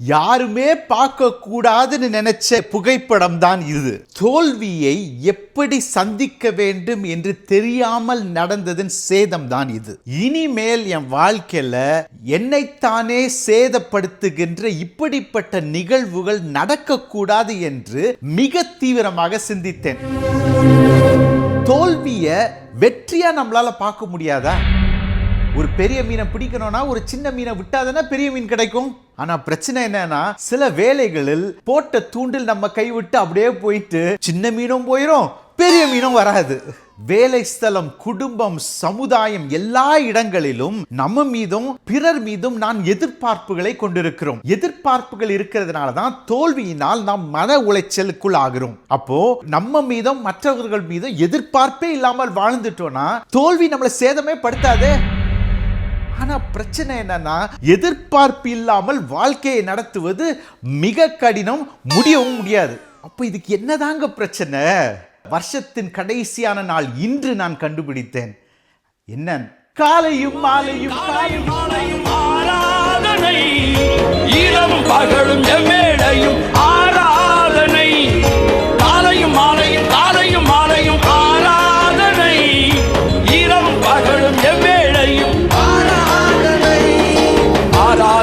யாருமே பார்க்க கூடாதுன்னு நினைச்ச புகைப்படம் தான் இது. தோல்வியை எப்படி சந்திக்க வேண்டும் என்று தெரியாமல் நடந்ததன் சேதம் தான் இது. இனிமேல் என் வாழ்க்கையில என்னைத்தானே சேதப்படுத்துகின்ற இப்படிப்பட்ட நிகழ்வுகள் நடக்கக்கூடாது என்று மிக தீவிரமாக சிந்தித்தேன். தோல்விய வெற்றியா நம்மளால பார்க்க முடியாதா? ஒரு பெரிய மீனை பிடிக்கணும்னா ஒரு சின்ன மீனை விட்டாதானே பெரிய மீன் கிடைக்கும்? ஆனா பிரச்சனை என்னன்னா சில வேலைகளில் போட்ட தூண்டில் நம்ம கைவிட்டு அப்படியே போயிட்டு சின்ன மீனும் போயிடும் பெரிய மீனும் வராது. வேலை ஸ்தலம் குடும்பம் சமுதாயம் எல்லா இடங்களிலும் நம்ம மீதும் பிறர் மீதும் நான் எதிர்பார்ப்புகளை கொண்டிருக்கிறோம். எதிர்பார்ப்புகள் இருக்கிறதுனால தான் தோல்வியினால் நாம் மன உளைச்சலுக்குள் ஆகிறோம். அப்போ நம்ம மீதும் மற்றவர்கள் மீதும் எதிர்பார்ப்பே இல்லாமல் வாழ்ந்துட்டோம்னா தோல்வி நம்மளை சேதமே படுத்தாதே? ஆனா பிரச்சனை என்னன்னா எதிர்பார்ப்பு இல்லாமல் வாழ்க்கையை நடத்துவது மிக கடினம் முடியவும் முடியாது. அப்போ இதுக்கு என்னதாங்க பிரச்சனை? வருஷத்தின் கடைசியான நாள் இன்று நான் கண்டுபிடித்தேன். என்ன? காலையும் மாலையும் காலையும் மாலையும். ஆராதனை. இரவும் பகலும் எம்மேடையும்.